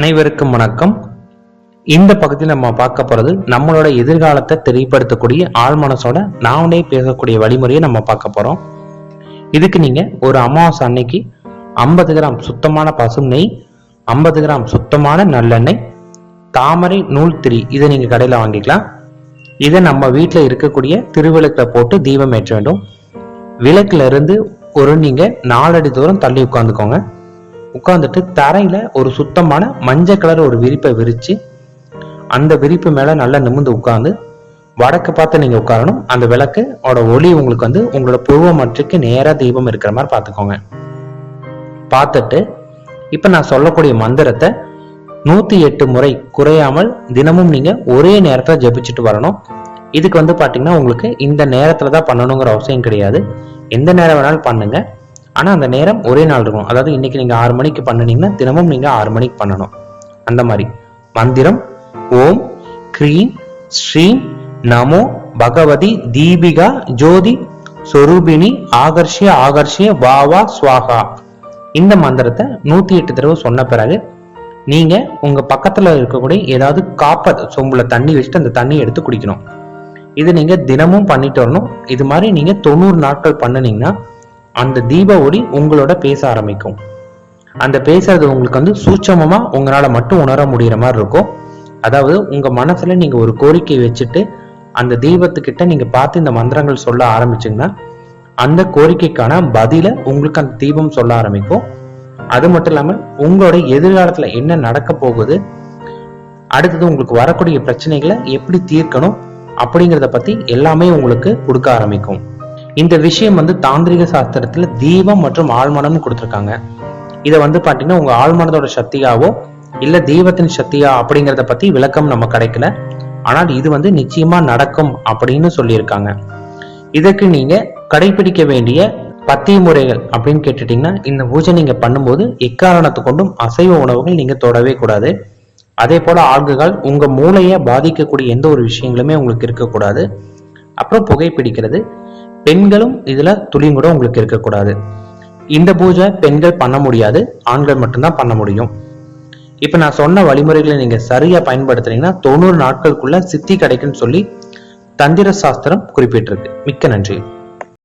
அனைவருக்கும் வணக்கம். இந்த பகுதியில் நம்ம பார்க்க போகிறது நம்மளோட எதிர்காலத்தை தெரியப்படுத்தக்கூடிய ஆழ்மனசோட நாமளே பேசக்கூடிய வழிமுறையை நம்ம பார்க்க போகிறோம் இதுக்கு நீங்கள் ஒரு அமாவாசை அன்னைக்கு ஐம்பது கிராம் சுத்தமான பசும் நெய் ஐம்பது கிராம் சுத்தமான நல்லெண்ணெய் தாமரை நூல் திரி இதை நீங்கள் கடையில் வாங்கிக்கலாம். இதை நம்ம வீட்டில் இருக்கக்கூடிய திருவிளக்கில் போட்டு தீபம் ஏற்ற வேண்டும். விளக்குல இருந்து ஒரு நீங்கள் நாலடி தூரம் தள்ளி உட்காந்துக்கோங்க உட்காந்துட்டு தரையில ஒரு சுத்தமான மஞ்சள் கலர் ஒரு விரிப்பை விரிச்சு அந்த விரிப்பு மேல நல்லா நிமிர்ந்து உட்காந்து வடக்கு பார்த்து நீங்க உட்காரணும். அந்த விளக்கு ஒளி உங்களுக்கு வந்து உங்களோட புருவ மற்றுக்கு நேரா தீபம் இருக்கிற மாதிரி பார்த்துக்கோங்க. பார்த்துட்டு இப்ப நான் சொல்லக்கூடிய மந்திரத்தை நூத்தி எட்டு முறை குறையாமல் தினமும் நீங்க ஒரே நேரத்துல ஜெபிச்சுட்டு வரணும். இதுக்கு வந்து பாத்தீங்கன்னா உங்களுக்கு இந்த நேரத்துல தான் பண்ணணுங்கிற அவசியம் கிடையாது. எந்த நேரம் வேணாலும் பண்ணுங்க. ஆனா அந்த நேரம் ஒரே நாள் இருக்கும் அதாவது இன்னைக்கு நீங்க ஆறு மணிக்கு பண்ணுனீங்கன்னா தினமும் நீங்க ஆறு மணிக்கு பண்ணணும். அந்த மாதிரி. மந்திரம் ஓம் க்ரீம் ஸ்ரீம் நமோ பகவதி தீபிகா ஜோதி சொரூபிணி ஆகர்ஷிய ஆகர்ஷிய வாவா ஸ்வாகா. இந்த மந்திரத்தை நூத்தி எட்டு தடவை சொன்ன பிறகு நீங்க உங்க பக்கத்துல இருக்கக்கூடிய ஏதாவது காப்பர் சொம்புல தண்ணி வச்சுட்டு அந்த தண்ணி எடுத்து குடிக்கணும். இது நீங்க தினமும் பண்ணிட்டு வரணும். இது மாதிரி நீங்க தொண்ணூறு நாட்கள் பண்ணுனீங்கன்னா அந்த தீப ஒளி உங்களோட பேச ஆரம்பிக்கும். அந்த பேசுறது உங்களுக்கு வந்து சூட்சமமா உங்களால மட்டும் உணர முடியற மாதிரி இருக்கும். அதாவது உங்க மனசுல நீங்க ஒரு கோரிக்கை வச்சுட்டு அந்த தீபத்துக்கிட்ட நீங்க பார்த்து இந்த மந்திரங்கள் சொல்ல ஆரம்பிச்சீங்கன்னா அந்த கோரிக்கைக்கான பதில உங்களுக்கு அந்த தீபம் சொல்ல ஆரம்பிக்கும். அது மட்டும் இல்லாமல் உங்களோட எதிர்காலத்துல என்ன நடக்க போகுது அடுத்தது உங்களுக்கு வரக்கூடிய பிரச்சனைகளை எப்படி தீர்க்கணும் அப்படிங்கிறத பத்தி எல்லாமே உங்களுக்கு கொடுக்க ஆரம்பிக்கும். இந்த விஷயம் வந்து தாந்திரிக சாஸ்திரத்துல தீபம் மற்றும் ஆழ்மனம்னு கொடுத்துருக்காங்க. இதை வந்து பாத்தீங்கன்னா உங்க ஆழ்மனதோட சக்தியாவோ இல்ல தெய்வத்தின் சக்தியா அப்படிங்கிறத பத்தி விளக்கம் நம்ம கிடைக்கல. ஆனால் இது வந்து நிச்சயமா நடக்கும் அப்படின்னு சொல்லியிருக்காங்க. இதற்கு நீங்க கடைபிடிக்க வேண்டிய பத்திய முறைகள் அப்படின்னு கேட்டுட்டீங்கன்னா இந்த பூஜை நீங்க பண்ணும்போது எக்காரணத்தை கொண்டும் அசைவ உணவுகள் நீங்க தொடவே கூடாது. அதே போல ஆல்கஹால் உங்க மூளையை பாதிக்கக்கூடிய எந்த ஒரு விஷயங்களுமே உங்களுக்கு இருக்கக்கூடாது. அப்புறம் புகைப்பிடிக்கிறது. பெண்களும் இதுல துளியும் கூட உங்களுக்கு இருக்கக்கூடாது. இந்த பூஜை பெண்கள் பண்ண முடியாது ஆண்கள் மட்டும்தான் பண்ண முடியும். இப்ப நான் சொன்ன வழிமுறைகளை நீங்க சரியா பயன்படுத்துனீங்கன்னா தொண்ணூறு நாட்களுக்குள்ள சித்தி கிடைக்குன்னு சொல்லி தந்திர சாஸ்திரம் குறிப்பிட்டிருக்கு. மிக்க நன்றி.